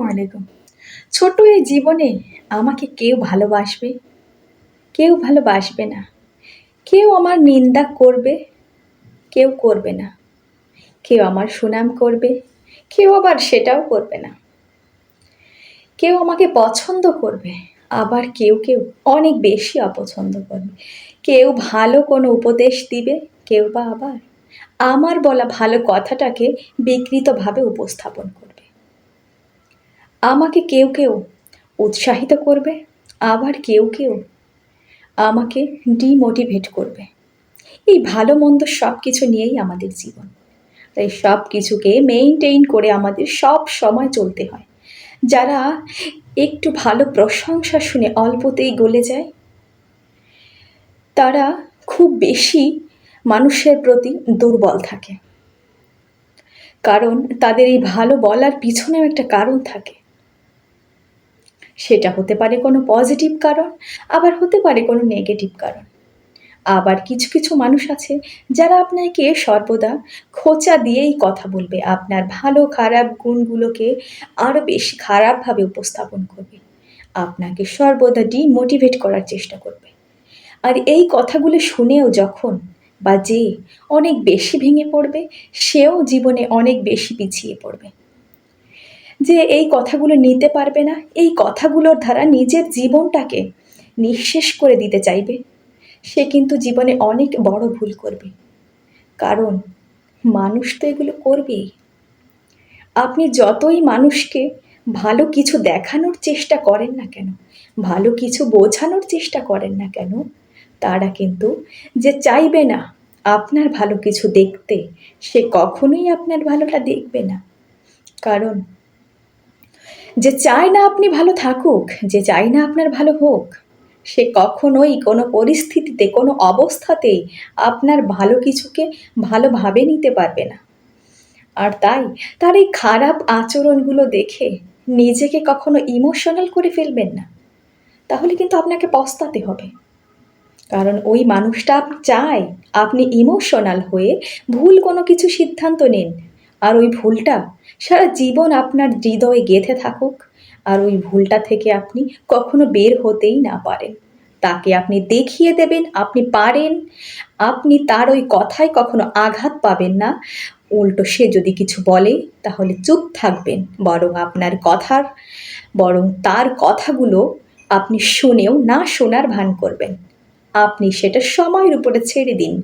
আসসালামু আলাইকুম। ছোট এই জীবনে আমাকে কেউ ভালোবাসবে? কেউ ভালোবাসবে না। কেউ আমার নিন্দা করবে? কেউ করবে না। কেউ আমার সুনাম করবে? কেউ আবার সেটাও করবে না। কেউ আমাকে পছন্দ করবে? আবার কেউ কেউ অনেক বেশি অপছন্দ করবে। কেউ ভালো কোনো উপদেশ দিবে? কেউ বা আবার আমার বলা ভালো কথাটাকে বিকৃতভাবে উপস্থাপন করবে। আমাকে কেউ কেউ উৎসাহিত করবে, আবার কেউ কেউ আমাকে ডিমোটিভেট করবে। এই ভালো মন্দ সব কিছু নিয়েই আমাদের জীবন। তাই সব কিছুকে মেইনটেইন করে আমাদের সব সময় চলতে হয়। যারা একটু ভালো প্রশংসা শুনে অল্পতেই গলে যায়, তারা খুব বেশি মানুষের প্রতি দুর্বল থাকে। কারণ তাদের এই ভালো বলার পিছনেও একটা কারণ থাকে। সেটা হতে পারে কোনো পজিটিভ কারণ, আবার হতে পারে কোনো নেগেটিভ কারণ। আবার কিছু কিছু মানুষ আছে যারা আপনাকে সর্বদা খোঁচা দিয়েই কথা বলবে, আপনার ভালো, খারাপ গুণগুলোকে আরও বেশি খারাপভাবে উপস্থাপন করবে। আপনাকে সর্বদা ডিমোটিভেট করার চেষ্টা করবে। আর এই কথাগুলো শুনেও যখন বা যে অনেক বেশি ভেঙে পড়বে, সেও জীবনে অনেক বেশি পিছিয়ে পড়বে। যে এই কথাগুলো নিতে পারবে না, এই কথাগুলোর দ্বারা নিজের জীবনটাকে নিঃশেষ করে দিতে চাইবে। সে কিন্তু জীবনে অনেক বড় ভুল করবে। কারণ মানুষ তো এগুলো করবেই। আপনি যতই মানুষকে ভালো কিছু দেখানোর চেষ্টা করেন না কেন, ভালো কিছু বোঝানোর চেষ্টা করেন না কেন, তারা কিন্তু যে চাইবে না আপনার ভালো কিছু দেখতে, সে কখনোই আপনার ভালোটা দেখবে না। কারণ যে চায় না আপনি ভালো থাকুক, যে চায় না আপনার ভালো হোক, সে কখনোই কোনো পরিস্থিতিতে, কোনো অবস্থাতেই আপনার ভালো কিছুকে ভালোভাবে নিতে পারবে না। আর তাই তার এই খারাপ আচরণগুলো দেখে নিজেকে কখনো ইমোশনাল করে ফেলবেন না। তাহলে কিন্তু আপনাকে পস্তাতে হবে। কারণ ওই মানুষটা চায় আপনি ইমোশনাল হয়ে ভুল কোনো কিছু সিদ্ধান্ত নিন। আর ওই ভুলটা সারা জীবন আপনার হৃদয়ে গেঁথে থাকুক। আর ওই ভুলটা থেকে আপনি কখনো বের হতেই না পারেন। তাকে আপনি দেখিয়ে দেবেন, আপনি পারেন। আপনি তার ওই কথায় কখনো আঘাত পাবেন না। উল্টো সে যদি কিছু বলে, তাহলে চুপ থাকবেন। বরং আপনার কথার, বরং তার কথাগুলো আপনি শুনেও না শোনার ভান করবেন। আপনি সেটা সময়ের উপরে ছেড়ে দিন।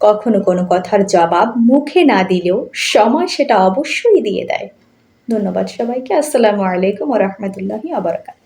কখনো কোনো কথার জবাব মুখে না দিলেও সময় সেটা অবশ্যই দিয়ে দেয়। ধন্যবাদ সবাইকে। আসসালামু আলাইকুম রহমতুল্লাহি আবরকাত